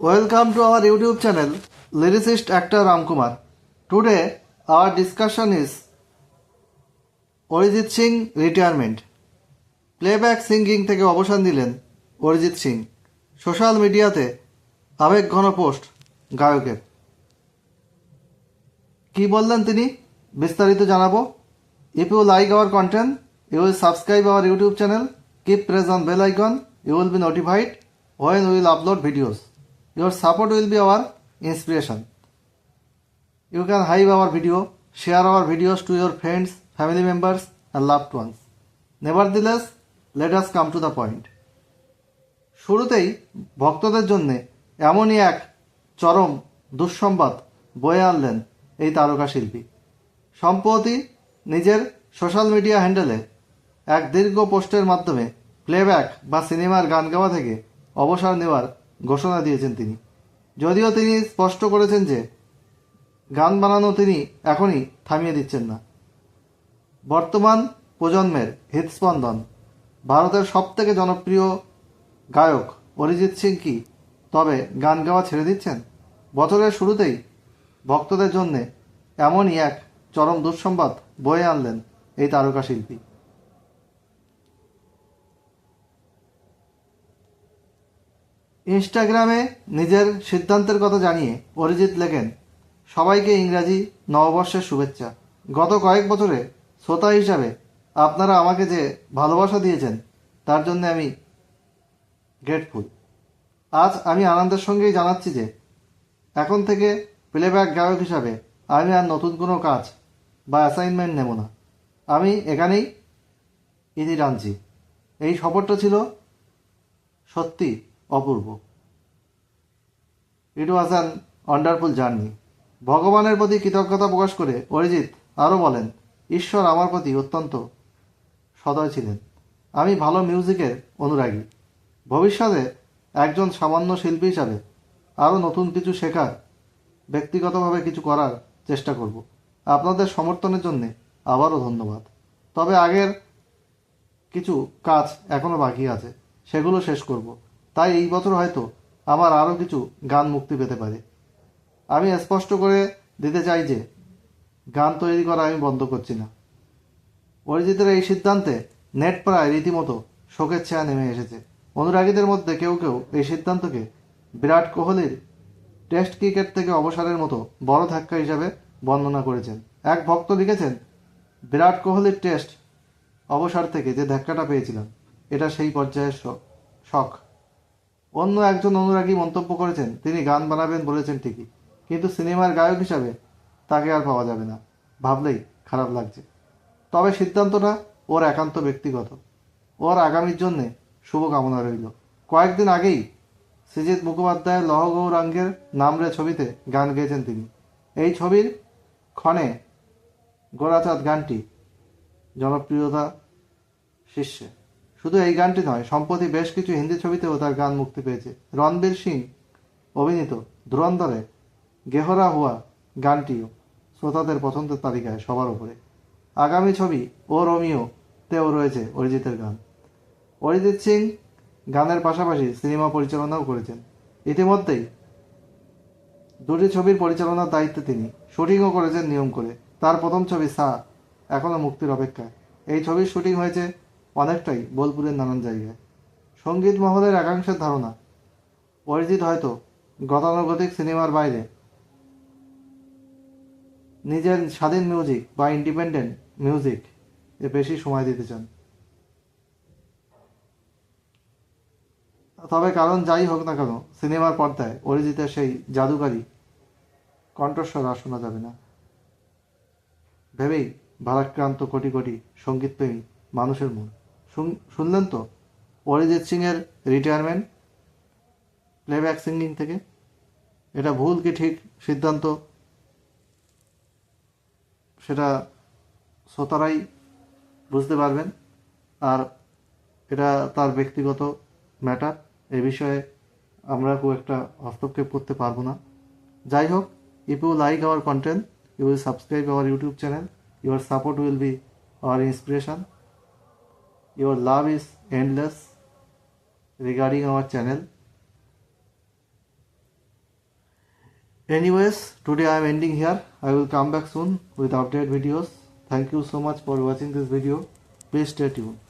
Welcome to our YouTube channel, lyricist actor Ramkumar. Today, our discussion is Arijit Singh retirement playback singing থেকে অবসান দিলেন Arijit Singh social মিডিয়াতে আবেগঘন post গায়কের। কি বললেন তিনি? বিস্তারিত জানাব। If you like our content you will subscribe our YouTube channel keep press on bell icon you will be notified when will upload videos. Your support will be our inspiration. You can hype our video, share our videos to your friends, family members, and loved ones. Nevertheless, let us come to the point. শুরুতেই ভক্তদের জন্যে এমনই এক চরম দুঃসংবাদ বয়ে আনলেন এই তারকা শিল্পী সম্প্রতি নিজের সোশ্যাল মিডিয়া হ্যান্ডেলে এক দীর্ঘ পোস্টের মাধ্যমে প্লেব্যাক বা সিনেমার গান গাওয়া থেকে অবসর নেওয়ার ঘোষণা দিয়েছেন তিনি। যদিও তিনি স্পষ্ট করেছেন যে, গান বানানো তিনি এখনই থামিয়ে দিচ্ছেন না। বর্তমান প্রজন্মের হৃদস্পন্দন, ভারতের সবথেকে জনপ্রিয় গায়ক অরিজিৎ সিং কি তবে গান গাওয়া ছেড়ে দিচ্ছেন? বছরের শুরুতেই ভক্তদের জন্যে এমনই এক চরম দুঃসংবাদ বয়ে আনলেন এই তারকা শিল্পী ইনস্টাগ্রামে নিজের সিদ্ধান্তের কথা জানিয়ে অরিজিৎ লেখেন, সবাইকে ইংরাজি নববর্ষের শুভেচ্ছা। গত কয়েক বছরে শ্রোতা হিসাবে আপনারা আমাকে যে ভালোবাসা দিয়েছেন, তার জন্য আমি গ্রেটফুল আজ আমি আনন্দের সঙ্গেই জানাচ্ছি যে এখন থেকে প্লেব্যাক গায়ক হিসাবে আমি আর নতুন কোনো কাজ বা অ্যাসাইনমেন্ট নেব না। আমি এখানেই ইতি টানছি। এই সফরটা ছিল সত্যি অপূর্ব। It was an wonderful journey ভগবানের প্রতি কৃতজ্ঞতা প্রকাশ করে অরিজিৎ আরও বলেন, ঈশ্বর আমার প্রতি অত্যন্ত সদয় ছিলেন। আমি ভালো মিউজিকের অনুরাগী। ভবিষ্যতে একজন সামান্য শিল্পী হিসাবে আরও নতুন কিছু শেখার, ব্যক্তিগতভাবে কিছু করার চেষ্টা করব। আপনাদের সমর্থনের জন্য আবারও ধন্যবাদ। তবে আগের কিছু কাজ এখনও বাকি আছে। সেগুলো শেষ করব। তাই এই বছর হয়তো আমার আরও কিছু গান মুক্তি পেতে পারে। আমি স্পষ্ট করে দিতে চাই যে, গান তৈরি করা আমি বন্ধ করছি না। অরিজিতের এই সিদ্ধান্তে নেট প্রায় রীতিমতো শোকের ছায়া নেমে এসেছে। অনুরাগীদের মধ্যে কেউ কেউ এই সিদ্ধান্তকে বিরাট কোহলির টেস্ট ক্রিকেট থেকে অবসরের মতো বড় ধাক্কা হিসাবে বর্ণনা করেছেন। এক ভক্ত লিখেছেন, বিরাট কোহলির টেস্ট অবসর থেকে যে ধাক্কাটা পেয়েছিলাম, এটা সেই পর্যায়ের শখ। অন্য একজন অনুরাগী মন্তব্য করেছেন, তিনি গান বানাবেন বলেছেন ঠিকই, কিন্তু সিনেমার গায়ক হিসাবে তাকে আর পাওয়া যাবে না। ভাবলেই খারাপ লাগছে। তবে সিদ্ধান্তটা ওর একান্ত ব্যক্তিগত। ওর আগামীর জন্যে শুভকামনা রইল। কয়েকদিন আগেই সৃজিত মুখোপাধ্যায়ের লহ গৌরাঙ্গের নামরে ছবিতে গান গেয়েছেন তিনি। এই ছবির ক্ষণে গোরাচাঁদ গানটি জনপ্রিয়তা শীর্ষে। শুধু এই গানটি নয়, সম্প্রতি বেশ কিছু হিন্দি ছবিতেও তার গান মুক্তি পেয়েছে। রণবীর সিং অভিনীত ধুরন্ধরে গেহরা হুয়া গানটিও শ্রোতাদের পছন্দের তালিকায় সবার উপরে। আগামী ছবি ও রোমিও তেও রয়েছে অরিজিতের গান। অরিজিৎ সিং গানের পাশাপাশি সিনেমা পরিচালনাও করেছেন। ইতিমধ্যেই দুটি ছবির পরিচালনার দায়িত্বে তিনি। শুটিংও করেছেন নিয়ম করে। তার প্রথম ছবি সা এখনও মুক্তির অপেক্ষায়। এই ছবির শুটিং হয়েছে অনেকটাই বোলপুরের নানান জায়গায়। সংগীত মহলের একাংশের ধারণা, অরিজিৎ হয়তো গতানুগতিক সিনেমার বাইরে। নিজের স্বাধীন মিউজিক বা ইন্ডিপেন্ডেন্ট মিউজিক এ বেশি সময় দিতে চান। তবে কারণ যাই হোক না কেন, সিনেমার পর্দায় অরিজিতের সেই জাদুকারী কণ্ঠস্বর আর শোনা যাবে না। ভেবেই ভারাক্রান্ত কোটি কোটি সঙ্গীতপ্রেমী মানুষের মন। শুনলেন তো? অরিজিৎ সিংয়ের রিটায়ারমেন্ট প্লেব্যাক সিঙ্গিং থেকে? এটা ভুল কি ঠিক সিদ্ধান্ত? সেটা শ্রোতারাই বুঝতে পারবেন। আর এটা তার ব্যক্তিগত ম্যাটার এ বিষয়ে আমরা খুব একটা হস্তক্ষেপ করতে পারব না। যাই হোক if you like our content you will subscribe our YouTube channel your support will be our inspiration your love is endless regarding our channel. Anyways today i am ending here. I will come back soon with update videos. Thank you so much for watching this video. Please stay tuned.